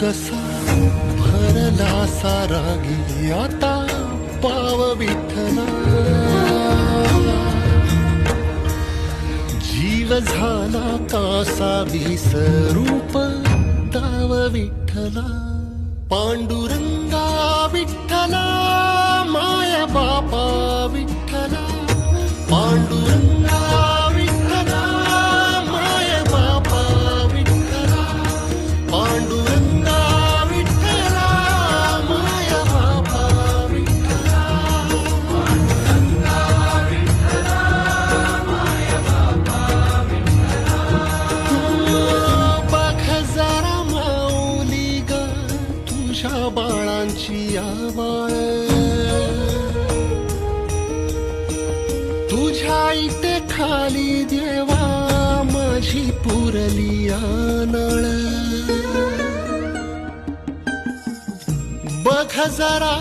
कसा भरला सारागी आता पाव विठ्ठला. जीव झाला कासा विसरूप ताव विठ्ठला. पांडुरंगा विठ्ठला. अशा बाळांची आवाळ तुझ्या इथे खाली देवा माझी पुरली आनळ. बघ जरा